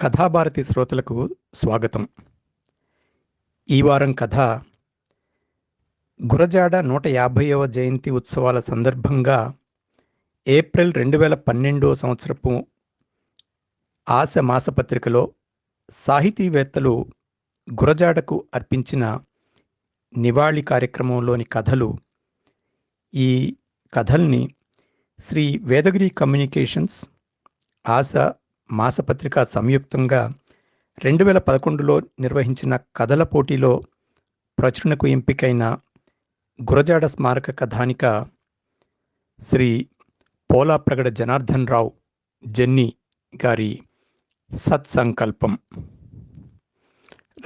కథాభారతి శ్రోతలకు స్వాగతం. ఈ వారం కథ గురజాడ నూట యాభైవ జయంతి ఉత్సవాల సందర్భంగా ఏప్రిల్ రెండు వేల పన్నెండో సంవత్సరపు ఆశ మాసపత్రికలో సాహితీవేత్తలు గురజాడకు అర్పించిన నివాళి కార్యక్రమంలోని కథలు. ఈ కథల్ని శ్రీ వేదగిరి కమ్యూనికేషన్స్ ఆశ మాసపత్రిక సంయుక్తంగా రెండు వేల పదకొండులో నిర్వహించిన కథల పోటీలో ప్రచురణకు ఎంపికైన గురజాడ స్మారక కథానిక శ్రీ పోలాప్రగడ జనార్దన్ రావు జెన్నీ గారి సత్సంకల్పం.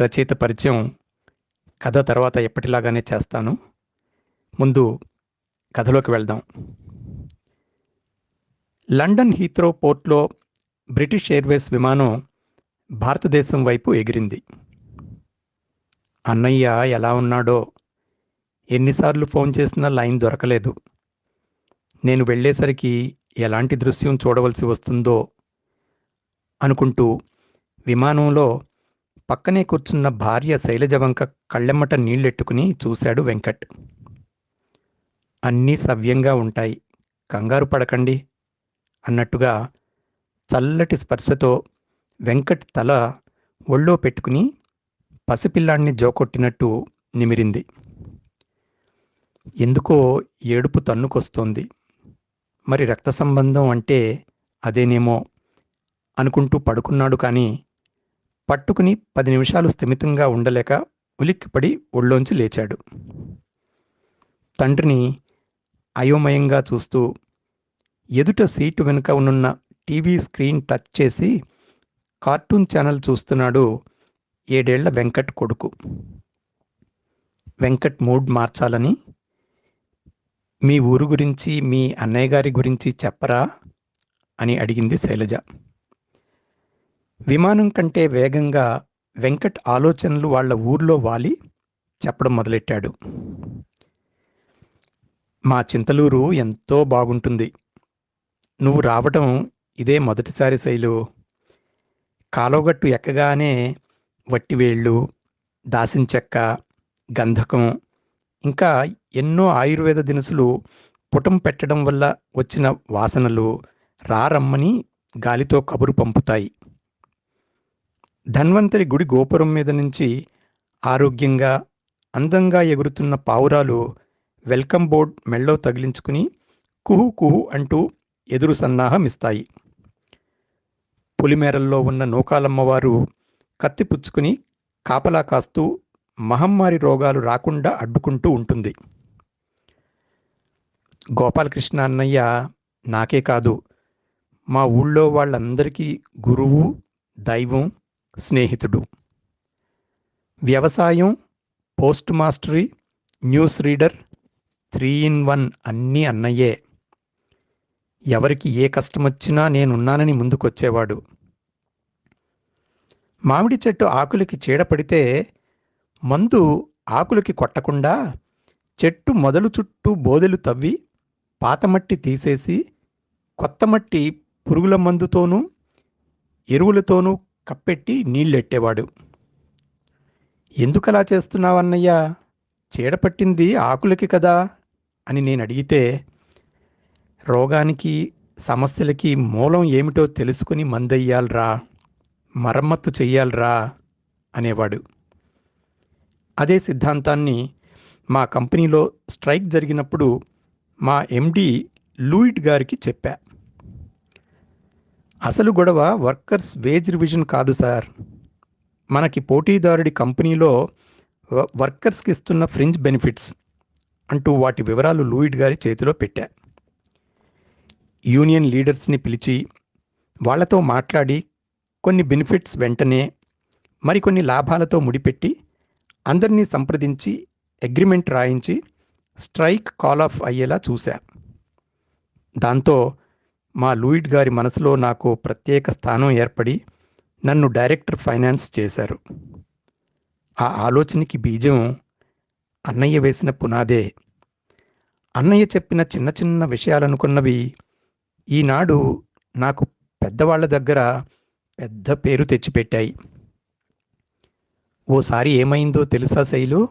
రచయిత పరిచయం కథ తర్వాత ఎప్పటిలాగానే చేస్తాను. ముందు కథలోకి వెళ్దాం. లండన్ హీత్రో పోర్ట్లో బ్రిటిష్ ఎయిర్వేస్ విమానం భారతదేశం వైపు ఎగిరింది. అన్నయ్య ఎలా ఉన్నాడో? ఎన్నిసార్లు ఫోన్ చేసినా లైన్ దొరకలేదు. నేను వెళ్ళేసరికి ఎలాంటి దృశ్యం చూడవలసి వస్తుందో అనుకుంటూ విమానంలో పక్కనే కూర్చున్న భార్య శైలజ వంక కళ్ళెమ్మట నీళ్ళెట్టుకుని చూశాడు వెంకట్. అన్నీ సవ్యంగా ఉంటాయి. కంగారు పడకండి అన్నట్టుగా చల్లటి స్పర్శతో వెంకట్ తల ఒళ్ళో పెట్టుకుని పసిపిల్లాన్ని జోకొట్టినట్టు నిమిరింది. ఎందుకో ఏడుపు తన్నుకొస్తోంది. మరి రక్త సంబంధం అంటే అదేనేమో అనుకుంటూ పడుకున్నాడు కానీ పట్టుకుని పది నిమిషాలు స్థిమితంగా ఉండలేక ఉలిక్కిపడి ఒళ్ళోంచి లేచాడు. తండ్రిని అయోమయంగా చూస్తూ ఎదుట సీటు వెనుక ఉన్న టీవీ స్క్రీన్ టచ్ చేసి కార్టూన్ ఛానల్ చూస్తున్నాడు ఏడేళ్ళ వెంకట్ కొడుకు. వెంకట్ మూడ్ మార్చాలని మీ ఊరు గురించి మీ అన్నయ్య గారి గురించి చెప్పరా? అని అడిగింది శైలజ. విమానం కంటే వేగంగా వెంకట్ ఆలోచనలు వాళ్ళ ఊర్లో వాలి చెప్పడం మొదలెట్టాడు. మా చింతలూరు ఎంతో బాగుంటుంది. నువ్వు రావటం ఇదే మొదటిసారి శైలు. కాలోగట్టు ఎక్కగానే వట్టివేళ్ళు దాసిన చెక్క గంధకం ఇంకా ఎన్నో ఆయుర్వేద దినుసులు పుటం పెట్టడం వల్ల వచ్చిన వాసనలు రారమ్మని గాలితో కబురు పంపుతాయి. ధన్వంతరి గుడి గోపురం మీద నుంచి ఆరోగ్యంగా అందంగా ఎగురుతున్న పావురాలు వెల్కమ్ బోర్డ్ మెళ్ళో తగిలించుకుని కుహు కుహు అంటూ ఎదురు సన్నాహమిస్తాయి. పులిమేరల్లో ఉన్న నూకాలమ్మవారు కత్తిపుచ్చుకుని కాపలా కాస్తూ మహమ్మారి రోగాలు రాకుండా అడ్డుకుంటూ ఉంటుంది. గోపాలకృష్ణ అన్నయ్య నాకే కాదు మా ఊళ్ళో వాళ్ళందరికీ గురువు దైవం స్నేహితుడు. వ్యవసాయం post mastery news reader three in one అన్నీ అన్నయ్యే. ఎవరికి ఏ కష్టం వచ్చినా నేనున్నానని ముందుకొచ్చేవాడు. మామిడి చెట్టు ఆకులకి చీడపడితే మందు ఆకులకి కొట్టకుండా చెట్టు మొదలు చుట్టూ బోదెలు తవ్వి పాతమట్టి తీసేసి కొత్త మట్టి పురుగుల మందుతోనూ ఎరువులతోనూ కప్పెట్టి నీళ్ళెట్టేవాడు. ఎందుకలా చేస్తున్నావన్నయ్యా? చీడపట్టింది ఆకులకి కదా? అని నేను అడిగితే రోగానికి సమస్యలకి మూలం ఏమిటో తెలుసుకుని మందయ్యాలరా మరమ్మత్తు చెయ్యాలరా అనేవాడు. అదే సిద్ధాంతాన్ని మా కంపెనీలో స్ట్రైక్ జరిగినప్పుడు మా ఎండి లూయిడ్ గారికి చెప్పా. అసలు గొడవ వర్కర్స్ వేజ్ రివిజన్ కాదు సార్. మనకి పోటీదారుడి కంపెనీలో వర్కర్స్కి ఇస్తున్న ఫ్రింజ్ బెనిఫిట్స్ అంటూ వాటి వివరాలు లూయిడ్ గారి చేతిలో పెట్టా. యూనియన్ లీడర్స్ని పిలిచి వాళ్ళతో మాట్లాడి కొన్ని బెనిఫిట్స్ వెంటనే మరికొన్ని లాభాలతో ముడిపెట్టి అందరినీ సంప్రదించి అగ్రిమెంట్ రాయించి స్ట్రైక్ కాల్ ఆఫ్ అయ్యేలా చూశా. దాంతో మా లూయిడ్ గారి మనసులో నాకు ప్రత్యేక స్థానం ఏర్పడి నన్ను డైరెక్టర్ ఫైనాన్స్ చేశారు. ఆ ఆలోచనకి బీజం అన్నయ్య వేసిన పునాదే. అన్నయ్య చెప్పిన చిన్న చిన్న విషయాలనుకున్నవి ఈనాడు నాకు పెద్దవాళ్ళ దగ్గర పెద్ద పేరు తెచ్చిపెట్టాయి. ఓసారి ఏమైందో తెలుసా శైలు?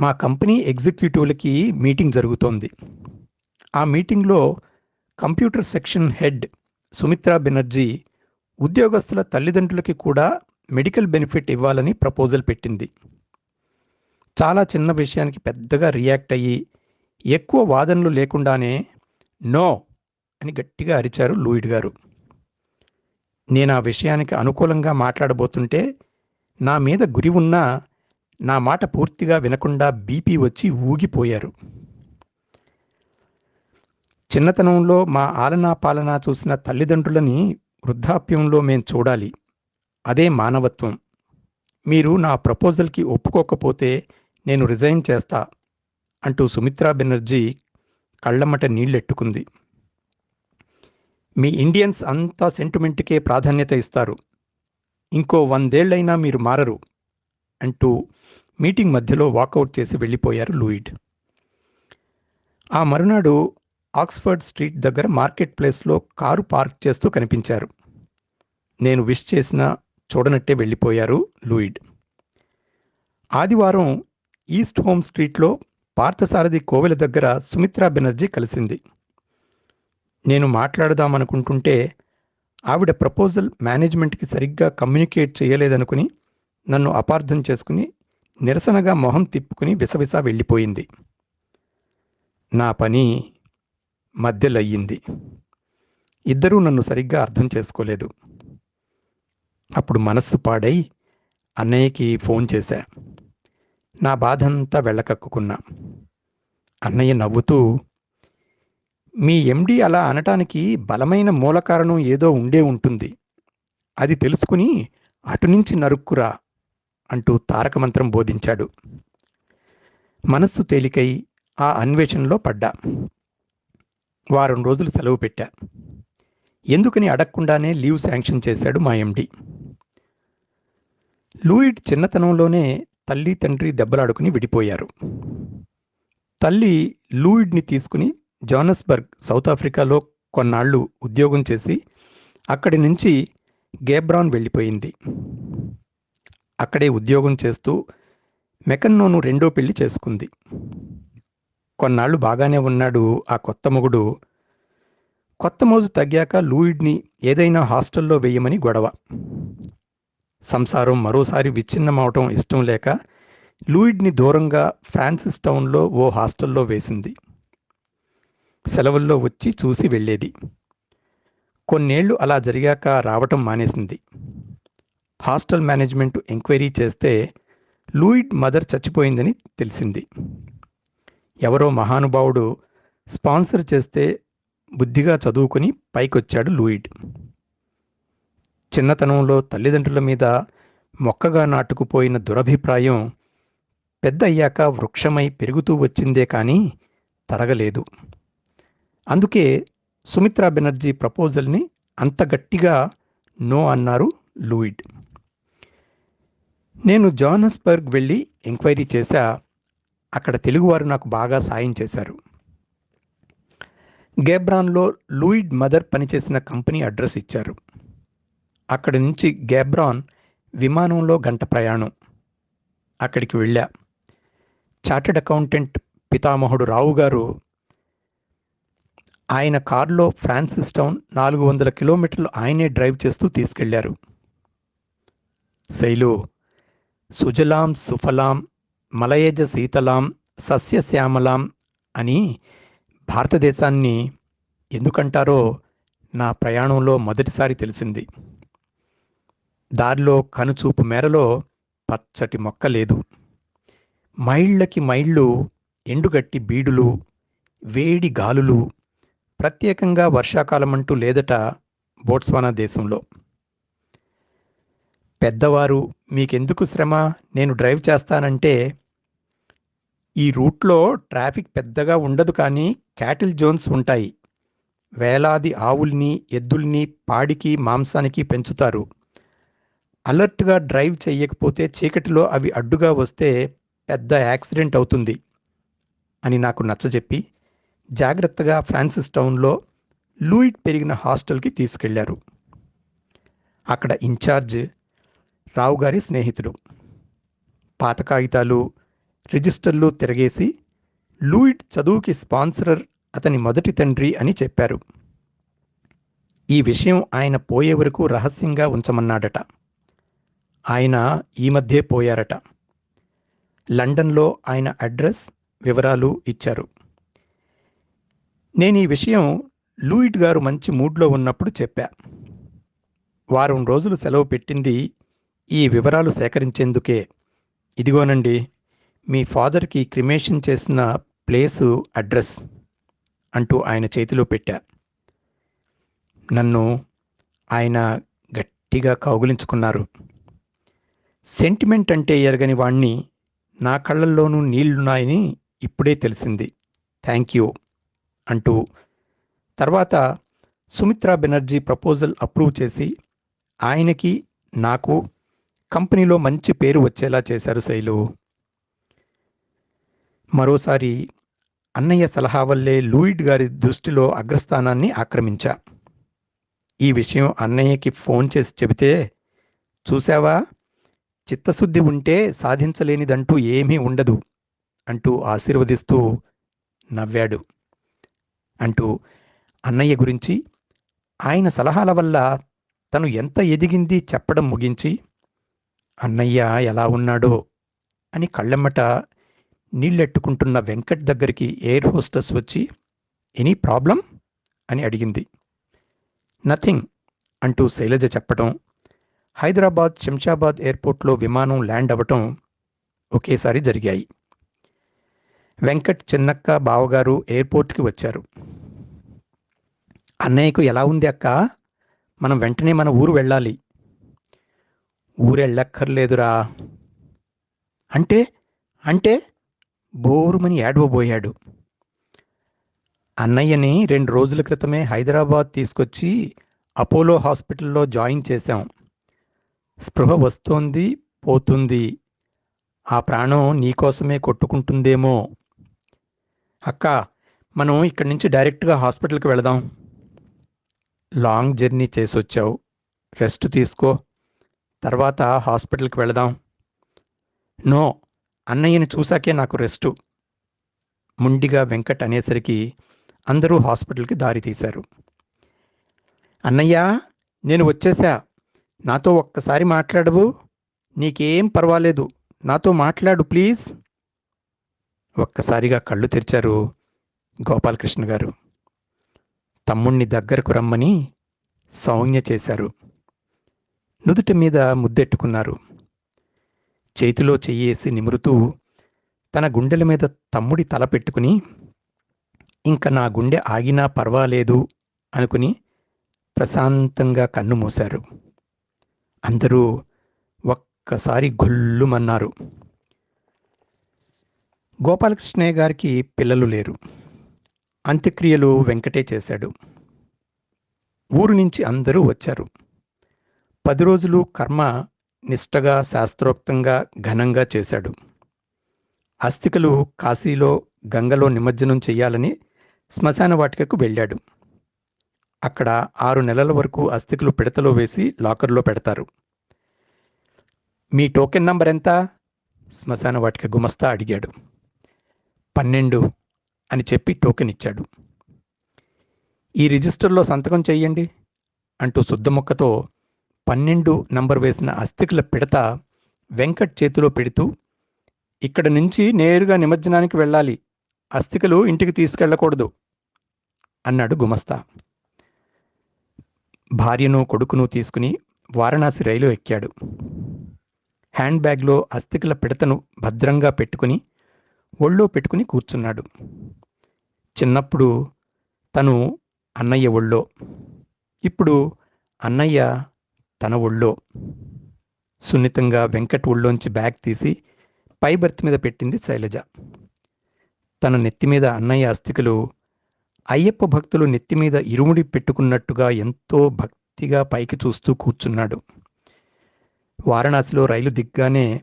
మా కంపెనీ ఎగ్జిక్యూటివ్లకి మీటింగ్ జరుగుతోంది. ఆ మీటింగ్లో computer section head Sumitra Banerjee ఉద్యోగస్తుల తల్లిదండ్రులకి కూడా మెడికల్ బెనిఫిట్ ఇవ్వాలని ప్రపోజల్ పెట్టింది. చాలా చిన్న విషయానికి పెద్దగా రియాక్ట్ అయ్యి ఎక్కువ వాదనలు లేకుండానే నో అని గట్టిగా అరిచారు లూయిడ్ గారు. నేను ఆ విషయానికి అనుకూలంగా మాట్లాడబోతుంటే నా మీద గురి ఉన్నా నా మాట పూర్తిగా వినకుండా బీపీ వచ్చి ఊగిపోయారు. చిన్నతనంలో మా ఆలనా పాలనా చూసిన తల్లిదండ్రులని వృద్ధాప్యంలో మేం చూడాలి. అదే మానవత్వం. మీరు నా ప్రపోజల్కి ఒప్పుకోకపోతే నేను రిజైన్ చేస్తా అంటూ సుమిత్రా బెనర్జీ కళ్ళమ్మట నీళ్ళెట్టుకుంది. మీ ఇండియన్స్ అంతా సెంటిమెంట్కే ప్రాధాన్యత ఇస్తారు. ఇంకో వందేళ్ళైనా మీరు మారరు అంటూ మీటింగ్ మధ్యలో వాకౌట్ చేసి వెళ్ళిపోయారు లూయిడ్. ఆ మరునాడు ఆక్స్ఫర్డ్ స్ట్రీట్ దగ్గర మార్కెట్ ప్లేస్లో కారు పార్క్ చేస్తూ కనిపించారు. నేను విష్ చేసినా చూడనట్టే వెళ్ళిపోయారు లూయిడ్. ఆదివారం ఈస్ట్ హోమ్ స్ట్రీట్లో పార్థసారథి కోవెల దగ్గర సుమిత్రా బెనర్జీ కలిసింది. నేను మాట్లాడదామనుకుంటుంటే ఆవిడ ప్రపోజల్ మేనేజ్మెంట్కి సరిగ్గా కమ్యూనికేట్ చేయలేదనుకుని నన్ను అపార్థం చేసుకుని నిరసనగా మొహం తిప్పుకుని విసవిసా వెళ్ళిపోయింది. నా పని మధ్యలయ్యింది. ఇద్దరూ నన్ను సరిగ్గా అర్థం చేసుకోలేదు. అప్పుడు మనస్సు పాడై అన్నయ్యకి ఫోన్ చేశా. నా బాధంతా వెళ్ళకక్కుకున్నా అన్నయ్య నవ్వుతూ మీ ఎండి అలా అనటానికి బలమైన మూల కారణం ఏదో ఉండే ఉంటుంది. అది తెలుసుకుని అటునుంచి నరుక్కురా అంటూ తారక మంత్రం బోధించాడు. మనస్సు తేలికై ఆ అన్వేషణలో పడ్డా. వారం రోజులు సెలవు పెట్టా. ఎందుకని అడగకుండానే లీవ్ శాంక్షన్ చేశాడు మా ఎండి లూయిడ్ చిన్నతనంలోనే తల్లి తండ్రి దెబ్బలాడుకుని విడిపోయారు. తల్లి లూయిడ్ని తీసుకుని జోనస్బర్గ్ సౌత్ ఆఫ్రికాలో కొన్నాళ్ళు ఉద్యోగం చేసి అక్కడి నుంచి గేబ్రాన్ వెళ్ళిపోయింది. అక్కడే ఉద్యోగం చేస్తూ మెకన్నోను రెండో పెళ్ళి చేసుకుంది. కొన్నాళ్ళు బాగానే ఉన్నాడు ఆ కొత్త మొగుడు. కొత్త మోజు తగ్గాక లూయిడ్ని ఏదైనా హాస్టల్లో వేయమని గొడవ. సంసారం మరోసారి విచ్ఛిన్నమవటం ఇష్టం లేక లూయిడ్ని దూరంగా ఫ్రాన్సిస్ టౌన్లో ఓ హాస్టల్లో వేసింది. సెలవుల్లో వచ్చి చూసి వెళ్ళేది. కొన్నేళ్ళు అలా జరిగాక రావటం మానేసింది. హాస్టల్ మేనేజ్మెంట్ ఎంక్వైరీ చేస్తే లూయిడ్ మదర్ చచ్చిపోయిందని తెలిసింది. ఎవరో మహానుభావుడు స్పాన్సర్ చేస్తే బుద్ధిగా చదువుకుని పైకొచ్చాడు లూయిడ్ చిన్నతనంలో తల్లిదండ్రుల మీద మొక్కగా నాటుకుపోయిన దురభిప్రాయం పెద్ద అయ్యాక వృక్షమై పెరుగుతూ వచ్చిందే కానీ తరగలేదు. అందుకే సుమిత్రా బెనర్జీ ప్రపోజల్ని అంత గట్టిగా నో అన్నారు లూయిడ్. నేను జోనస్బర్గ్ వెళ్ళి ఎంక్వైరీ చేశా అక్కడ తెలుగువారు నాకు బాగా సాయం చేశారు. గేబ్రాన్లో లూయిడ్ మదర్ పనిచేసిన కంపెనీ అడ్రస్ ఇచ్చారు. అక్కడి నుంచి గేబ్రాన్ విమానంలో గంట ప్రయాణం. అక్కడికి వెళ్ళా. చార్టెడ్ అకౌంటెంట్ పితామహుడు రావు గారు ఆయన కారులో ఫ్రాన్సిస్ టౌన్ నాలుగు వందల కిలోమీటర్లు ఆయనే డ్రైవ్ చేస్తూ తీసుకెళ్ళారు. శైలు సుజలాం సుఫలాం మలయజ శీతలాం సస్యశ్యామలాం అని భారతదేశాన్ని ఎందుకంటారో నా ప్రయాణంలో మొదటిసారి తెలిసింది. దారిలో కనుచూపు మేరలో పచ్చటి మొక్క లేదు. మైళ్ళకి మైళ్ళు ఎండుగట్టి బీడులు వేడి గాలులు ప్రత్యేకంగా వర్షాకాలం అంటూ లేదట బోట్స్వానా దేశంలో. పెద్దవారు మీకెందుకు శ్రమ? నేను డ్రైవ్ చేస్తానంటే ఈ రూట్లో ట్రాఫిక్ పెద్దగా ఉండదు కానీ క్యాటిల్ జోన్స్ ఉంటాయి. వేలాది ఆవుల్ని ఎద్దుల్ని పాడికి మాంసానికి పెంచుతారు. అలర్ట్గా డ్రైవ్ చేయకపోతే చీకటిలో అవి అడ్డుగా వస్తే పెద్ద యాక్సిడెంట్ అవుతుంది అని నాకు నచ్చజెప్పి జాగ్రత్తగా ఫ్రాన్సిస్ టౌన్లో లూయిట్ పెరిగిన హాస్టల్కి తీసుకెళ్ళారు. అక్కడ ఇన్ఛార్జ్ రావు గారి స్నేహితుడు. పాత కాగితాలు రిజిస్టర్లు తిరగేసి లూయిట్ చదువుకి స్పాన్సరర్ అతని మొదటి తండ్రి అని చెప్పారు. ఈ విషయం ఆయన పోయే వరకు రహస్యంగా ఉంచమన్నాడట. ఆయన ఈ మధ్యే పోయారట. లండన్లో ఆయన అడ్రస్ వివరాలు ఇచ్చారు. నేను ఈ విషయం లూయిట్ గారు మంచి మూడ్లో ఉన్నప్పుడు చెప్పా. వారం రోజులు సెలవు పెట్టింది ఈ వివరాలు సేకరించేందుకే. ఇదిగోనండి మీ ఫాదర్కి క్రిమేషన్ చేసిన ప్లేసు అడ్రస్ అంటూ ఆయన చేతిలో పెట్టా. నన్ను ఆయన గట్టిగా కౌగులించుకున్నారు. సెంటిమెంట్ అంటే ఎరగని వాణ్ణి నా కళ్ళల్లోనూ నీళ్ళున్నాయని ఇప్పుడే తెలిసింది. థ్యాంక్ యూ అంటూ తర్వాత సుమిత్రా బెనర్జీ ప్రపోజల్ అప్రూవ్ చేసి ఆయనకి నాకు కంపెనీలో మంచి పేరు వచ్చేలా చేశారు శైలు. మరోసారి అన్నయ్య సలహా వల్లే లూయిడ్ గారి దృష్టిలో అగ్రస్థానాన్ని ఆక్రమించా. ఈ విషయం అన్నయ్యకి ఫోన్ చేసి చెబితే చూసావా చిత్తశుద్ధి ఉంటే సాధించలేనిదంటూ ఏమీ ఉండదు అంటూ ఆశీర్వదిస్తూ నవ్వాడు. అంటూ అన్నయ్య గురించి ఆయన సలహాల వల్ల తను ఎంత ఎదిగింది చెప్పడం ముగించి అన్నయ్య ఎలా ఉన్నాడో అని కళ్ళెమ్మట నీళ్ళెట్టుకుంటున్న వెంకట్ దగ్గరికి ఎయిర్ హోస్టెస్ వచ్చి ఎనీ ప్రాబ్లం? అని అడిగింది. నథింగ్ అంటూ శైలజ చెప్పటం హైదరాబాద్ శంషాబాద్ ఎయిర్పోర్ట్లో విమానం ల్యాండ్ అవ్వటం ఒకేసారి జరిగాయి. వెంకట్ చిన్నక్క బావగారు ఎయిర్పోర్ట్కి వచ్చారు. అన్నయ్యకు ఎలా ఉంది అక్క? మనం వెంటనే మన ఊరు వెళ్ళాలి. ఊరు వెళ్ళక్కర్లేదురా అంటే? అంటే? బోరుమని ఏడవబోయాడు. అన్నయ్యని రెండు రోజుల క్రితమే హైదరాబాద్ తీసుకొచ్చి అపోలో హాస్పిటల్లో జాయిన్ చేశాం. స్పృహ వస్తోంది పోతుంది. ఆ ప్రాణం నీకోసమే కొట్టుకుంటుందేమో. అక్క మనం ఇక్కడి నుంచి డైరెక్ట్గా హాస్పిటల్కి వెళదాం. లాంగ్ జర్నీ చేసి వచ్చావు రెస్ట్ తీసుకో. తర్వాత హాస్పిటల్కి వెళదాం. నో అన్నయ్యని చూశాకే నాకు రెస్టు. ముండిగా వెంకట్ అనేసరికి అందరూ హాస్పిటల్కి దారి తీశారు. అన్నయ్య నేను వచ్చేసా. నాతో ఒక్కసారి మాట్లాడవు. నీకేం పర్వాలేదు. నాతో మాట్లాడు ప్లీజ్. ఒక్కసారిగా కళ్ళు తెరిచారు గోపాలకృష్ణ గారు. తమ్ముణ్ణి దగ్గరకు రమ్మని సౌజ్ఞ చేశారు. నుదుటి మీద ముద్దెట్టుకున్నారు. చేతిలో చెయ్యేసి నిమురుతూ తన గుండెల మీద తమ్ముడి తల పెట్టుకుని ఇంక నా గుండె ఆగినా పర్వాలేదు అనుకుని ప్రశాంతంగా కన్ను మూశారు. అందరూ ఒక్కసారి గొల్లుమన్నారు. గోపాలకృష్ణయ్య గారికి పిల్లలు లేరు. అంత్యక్రియలు వెంకటే చేశాడు. ఊరు నుంచి అందరూ వచ్చారు. పది రోజులు కర్మ నిష్టగా శాస్త్రోక్తంగా ఘనంగా చేశాడు. అస్థికలు కాశీలో గంగలో నిమజ్జనం చేయాలని శ్మశాన వాటికకు వెళ్ళాడు. అక్కడ ఆరు నెలల వరకు అస్థికలు పిడతలో వేసి లాకర్లో పెడతారు. మీ టోకెన్ నంబర్ ఎంత? శ్మశాన వాటిక గుమస్తా అడిగాడు. పన్నెండు అని చెప్పి టోకెన్ ఇచ్చాడు. ఈ రిజిస్టర్లో సంతకం చేయండి అంటూ శుద్ధముక్కతో పన్నెండు నంబర్ వేసిన అస్థికల పిడత వెంకట్ చేతిలో పెడుతూ ఇక్కడ నుంచి నేరుగా నిమజ్జనానికి వెళ్ళాలి. అస్థికలు ఇంటికి తీసుకెళ్ళకూడదు అన్నాడు గుమస్తా. భార్యను కొడుకును తీసుకుని వారణాసి రైలు ఎక్కాడు. హ్యాండ్ బ్యాగ్లో అస్థికల పిడతను భద్రంగా పెట్టుకుని ఒళ్ళో పెట్టుకుని కూర్చున్నాడు. చిన్నప్పుడు తను అన్నయ్య ఒళ్ళో ఇప్పుడు అన్నయ్య తన ఒళ్ళో. సున్నితంగా వెంకట్ ఒళ్ళోంచి బ్యాగ్ తీసి పై బర్త్ మీద పెట్టింది శైలజ. తన నెత్తి మీద అన్నయ్య అస్థికలు అయ్యప్ప భక్తులు నెత్తి మీద ఇరుముడి పెట్టుకున్నట్టుగా ఎంతో భక్తిగా పైకి చూస్తూ కూర్చున్నాడు. వారణాసిలో రైలు దిగ్గానే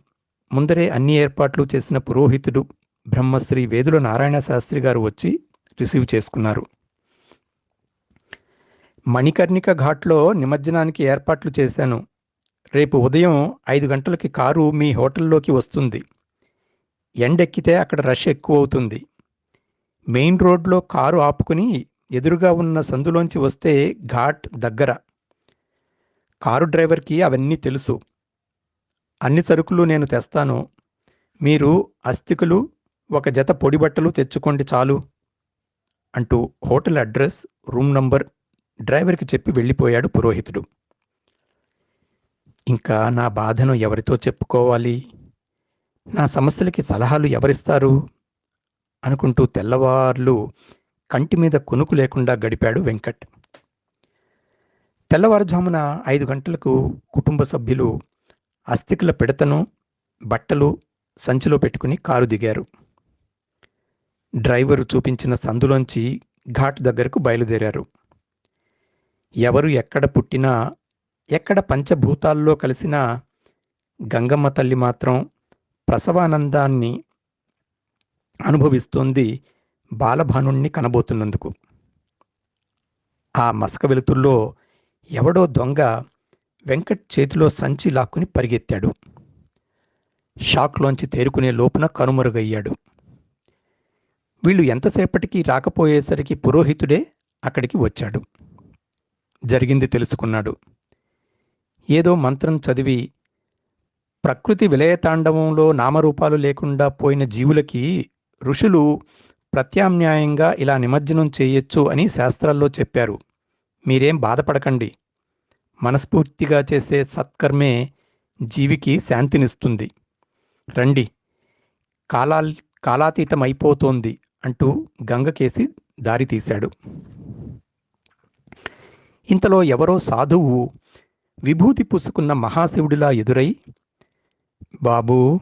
ముందరే అన్ని ఏర్పాట్లు చేసిన పురోహితుడు బ్రహ్మశ్రీ వేదుల నారాయణ శాస్త్రి గారు వచ్చి రిసీవ్ చేసుకున్నారు. మణికర్ణిక ఘాట్లో నిమజ్జనానికి ఏర్పాట్లు చేశాను. రేపు ఉదయం ఐదు గంటలకి కారు మీ హోటల్లోకి వస్తుంది. ఎండెక్కితే అక్కడ రష్ ఎక్కువ అవుతుంది మెయిన్ రోడ్లో కారు ఆపుకుని ఎదురుగా ఉన్న సందులోంచి వస్తే ఘాట్ దగ్గర. కారు డ్రైవర్కి అవన్నీ తెలుసు. అన్ని సరుకులు నేను తెస్తాను. మీరు అస్థికులు ఒక జత పొడి బట్టలు తెచ్చుకోండి చాలు అంటూ హోటల్ అడ్రస్ రూమ్ నంబర్ డ్రైవర్కి చెప్పి వెళ్ళిపోయాడు పురోహితుడు. ఇంకా నా బాధను ఎవరితో చెప్పుకోవాలి? నా సమస్యలకి సలహాలు ఎవరిస్తారు? అనుకుంటూ తెల్లవార్లు కంటి మీద కొనుకు లేకుండా గడిపాడు వెంకట్. తెల్లవారుజామున ఐదు గంటలకు కుటుంబ సభ్యులు అస్థికుల పిడతను బట్టలు సంచిలో పెట్టుకుని కారు దిగారు. డ్రైవరు చూపించిన సందులోంచి ఘాట్ దగ్గరకు బయలుదేరారు. ఎవరు ఎక్కడ పుట్టినా ఎక్కడ పంచభూతాల్లో కలిసినా గంగమ్మ తల్లి మాత్రం ప్రసవానందాన్ని అనుభవిస్తోంది బాలభానుణ్ణి కనబోతున్నందుకు. ఆ మసక వెలుతుల్లో ఎవడో దొంగ వెంకట్ చేతిలో సంచి లాక్కుని పరిగెత్తాడు. షాక్లోంచి తేరుకునే లోపున కనుమరుగయ్యాడు. వీళ్ళు ఎంతసేపటికి రాకపోయేసరికి పురోహితుడే అక్కడికి వచ్చాడు. జరిగింది తెలుసుకున్నాడు. ఏదో మంత్రం చదివి ప్రకృతి విలయతాండవంలో నామరూపాలు లేకుండా పోయిన జీవులకి ఋషులు ప్రత్యామ్నాయంగా ఇలా నిమజ్జనం చేయొచ్చు అని శాస్త్రాల్లో చెప్పారు. మీరేం బాధపడకండి. మనస్ఫూర్తిగా చేసే సత్కర్మే జీవికి శాంతినిస్తుంది. రండి. కాలా కాలాతీతమైపోతోంది. అంటూ గంగకేసి దారి తీశాడు. ఇంతలో ఎవరో సాధువు విభూతి పూసుకున్న మహాశివుడిలా ఎదురై బాబూ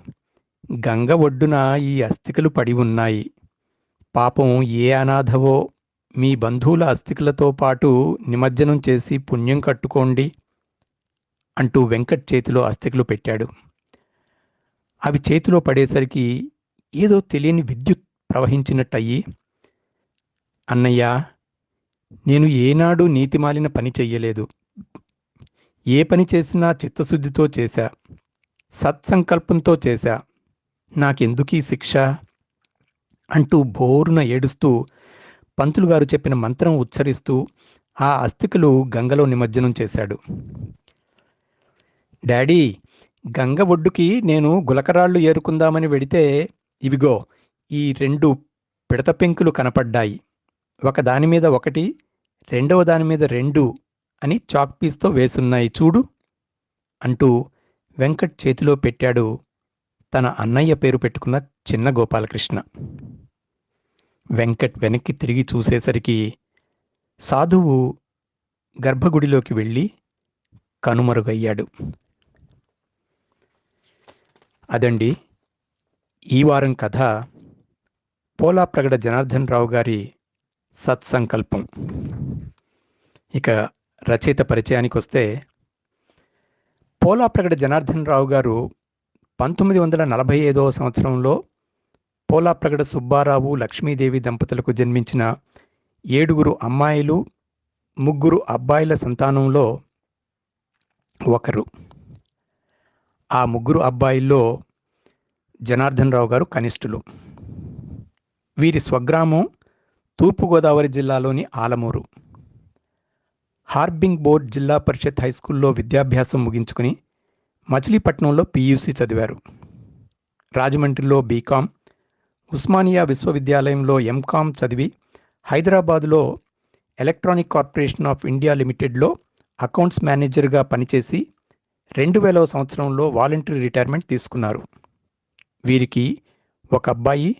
గంగ ఒడ్డున ఈ అస్థికలు పడి ఉన్నాయి. పాపం ఏ అనాథవో మీ బంధువుల అస్థికలతో పాటు నిమజ్జనం చేసి పుణ్యం కట్టుకోండి అంటూ వెంకట్ చేతిలో అస్థికలు పెట్టాడు. అవి చేతిలో పడేసరికి ఏదో తెలియని విద్యుత్ ప్రవహించినట్టయి అన్నయ్య నేను ఏనాడు నీతిమాలిన పని చెయ్యలేదు. ఏ పని చేసినా చిత్తశుద్ధితో చేశా. సత్సంకల్పంతో చేశా. నాకెందుకీ శిక్ష? అంటూ బోరున ఏడుస్తూ పంతులు గారు చెప్పిన మంత్రం ఉచ్చరిస్తూ ఆ అస్థికలు గంగలో నిమజ్జనం చేశాడు. డాడీ గంగ ఒడ్డుకి నేను గులకరాళ్ళు ఏరుకుందామని వెడితే ఇవిగో ఈ రెండు పిడత పెంకులు కనపడ్డాయి. ఒక దాని మీద ఒకటి రెండవ దాని మీద రెండు అని చాక్ పీస్తో వేసున్నాయి చూడు అంటూ వెంకట్ చేతిలో పెట్టాడు తన అన్నయ్య పేరు పెట్టుకున్న చిన్న గోపాలకృష్ణ. వెంకట్ వెనక్కి తిరిగి చూసేసరికి సాధువు గర్భగుడిలోకి వెళ్ళి కనుమరుగయ్యాడు. అదండి ఈ వారం కథ. పోలాప్రగడ జనార్దన్ రావు గారి సత్సంకల్పం. ఇక రచయిత పరిచయానికి వస్తే పోలాప్రగడ జనార్దన్ రావు గారు పంతొమ్మిది వందల నలభై ఐదవ సంవత్సరంలో పోలాప్రగడ సుబ్బారావు లక్ష్మీదేవి దంపతులకు జన్మించిన ఏడుగురు అమ్మాయిలు ముగ్గురు అబ్బాయిల సంతానంలో ఒకరు. ఆ ముగ్గురు అబ్బాయిల్లో జనార్దన్ రావు గారు కనిష్ఠులు. వీరి స్వగ్రామం తూర్పుగోదావరి జిల్లాలోని ఆలమూరు. హార్బింగ్ బోర్డ్ జిల్లా పరిషత్ హైస్కూల్లో విద్యాభ్యాసం ముగించుకుని మచిలీపట్నంలో పీయూసీ చదివారు. రాజమండ్రిలో బీకాం ఉస్మానియా విశ్వవిద్యాలయంలో ఎంకామ్ చదివి హైదరాబాదులో ఎలక్ట్రానిక్ కార్పొరేషన్ ఆఫ్ ఇండియా లిమిటెడ్లో అకౌంట్స్ మేనేజర్గా పనిచేసి రెండు వేలవ సంవత్సరంలో వాలంటరీ రిటైర్మెంట్ తీసుకున్నారు. వీరికి ఒక అబ్బాయి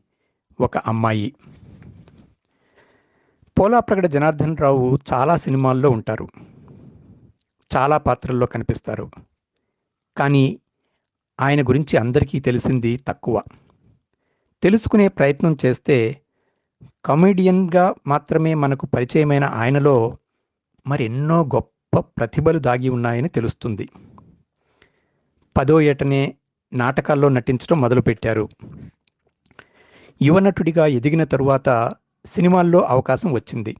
ఒక అమ్మాయి. పోలాప్రగడ జనార్దన్ రావు చాలా సినిమాల్లో ఉంటారు. చాలా పాత్రల్లో కనిపిస్తారు. కానీ ఆయన గురించి అందరికీ తెలిసింది తక్కువ. తెలుసుకునే ప్రయత్నం చేస్తే కమెడియన్గా మాత్రమే మనకు పరిచయమైన ఆయనలో మరెన్నో గొప్ప ప్రతిభలు దాగి ఉన్నాయని తెలుస్తుంది. పదో ఏటనే నాటకాల్లో నటించడం మొదలుపెట్టారు. యువనటుడిగా ఎదిగిన తరువాత సినిమాల్లో అవకాశం వచ్చింది.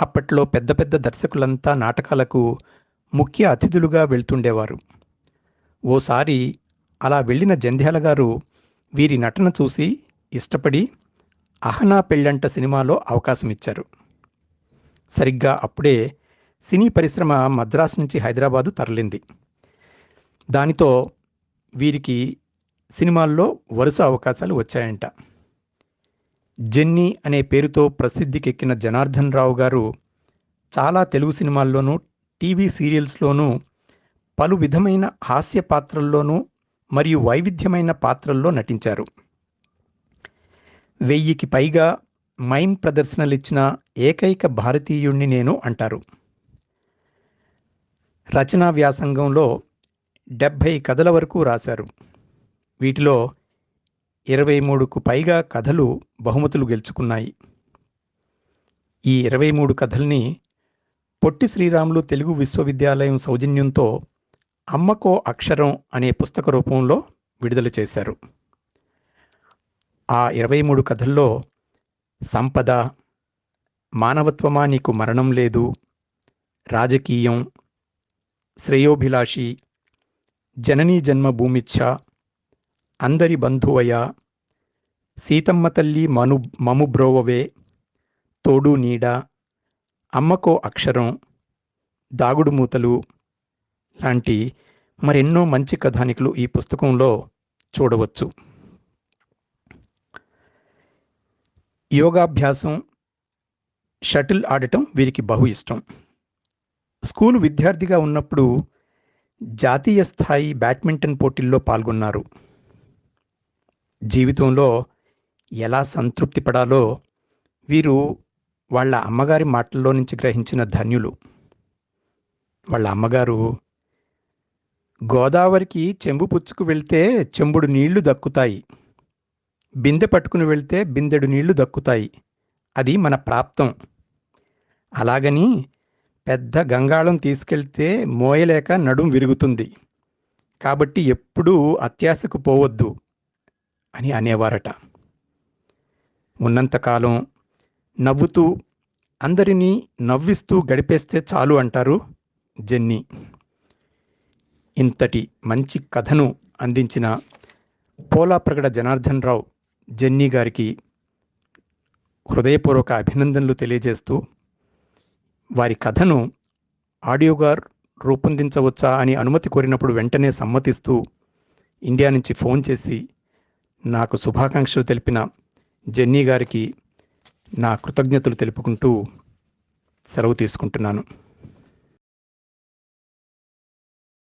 అప్పట్లో పెద్ద పెద్ద దర్శకులంతా నాటకాలకు ముఖ్య అతిథులుగా వెళ్తుండేవారు. ఓసారి అలా వెళ్ళిన జంధ్యాల గారు వీరి నటన చూసి ఇష్టపడి అహనా పెళ్ళంట సినిమాలో అవకాశం ఇచ్చారు. సరిగ్గా అప్పుడే సినీ పరిశ్రమ మద్రాసు నుంచి హైదరాబాదు తరలింది. దానితో వీరికి సినిమాల్లో వరుస అవకాశాలు వచ్చాయంట. జెన్నీ అనే పేరుతో ప్రసిద్ధికెక్కిన జనార్దన్ రావు గారు చాలా తెలుగు సినిమాల్లోనూ టీవీ సీరియల్స్లోనూ పలు విధమైన హాస్య పాత్రల్లోనూ మరియు వైవిధ్యమైన పాత్రల్లో నటించారు. వెయ్యికి పైగా మైమ్ ప్రదర్శనలిచ్చిన ఏకైక భారతీయుణ్ణి నేను అంటారు. రచనా వ్యాసంగంలో డెబ్భై కథల వరకు రాశారు. వీటిలో ఇరవై మూడుకు పైగా కథలు బహుమతులు గెలుచుకున్నాయి. ఈ ఇరవై మూడు కథల్ని పొట్టి శ్రీరాములు తెలుగు విశ్వవిద్యాలయం సౌజన్యంతో అమ్మకో అక్షరం అనే పుస్తక రూపంలో విడుదల చేశారు. ఆ ఇరవై మూడు కథల్లో సంపద మానవత్వమా నీకు మరణం లేదు రాజకీయం శ్రేయోభిలాషి జననీ జన్మభూమిచ్ఛ అందరి బంధువయ సీతమ్మ తల్లి మను మము బ్రోవవే తోడు నీడ అమ్మకో అక్షరం దాగుడు మూతలు లాంటి మరెన్నో మంచి కథానికలు ఈ పుస్తకంలో చూడవచ్చు. యోగాభ్యాసం షటిల్ ఆడటం వీరికి బహు ఇష్టం. స్కూలు విద్యార్థిగా ఉన్నప్పుడు జాతీయ స్థాయి బ్యాడ్మింటన్ పోటీల్లో పాల్గొన్నారు. జీవితంలో ఎలా సంతృప్తి పడాలో వీరు వాళ్ళ అమ్మగారి మాటల్లో నుంచి గ్రహించిన ధన్యులు. వాళ్ళ అమ్మగారు గోదావరికి చెంబు పుచ్చుకు వెళ్తే చెంబుడు నీళ్ళు దక్కుతాయి. బిందె పట్టుకుని వెళ్తే బిందెడు నీళ్ళు దక్కుతాయి. అది మన ప్రాప్తం. అలాగని పెద్ద గంగాళం తీసుకెళ్తే మోయలేక నడుం విరుగుతుంది. కాబట్టి ఎప్పుడూ అత్యాశకు పోవద్దు. అని అనేవారట. ఉన్నంతకాలం నవ్వుతూ అందరినీ నవ్విస్తూ గడిపేస్తే చాలు అంటారు జెన్నీ. ఇంతటి మంచి కథను అందించిన పోలాప్రగడ జనార్దన్ రావు జెన్నీ గారికి హృదయపూర్వక అభినందనలు తెలియజేస్తూ వారి కథను ఆడియోగా రూపొందించవచ్చా అని అనుమతి కోరినప్పుడు వెంటనే సమ్మతిస్తూ ఇండియా నుంచి ఫోన్ చేసి నాకు శుభాకాంక్షలు తెలిపిన జెన్నీ గారికి నా కృతజ్ఞతలు తెలుపుకుంటూ సెలవు తీసుకుంటున్నాను.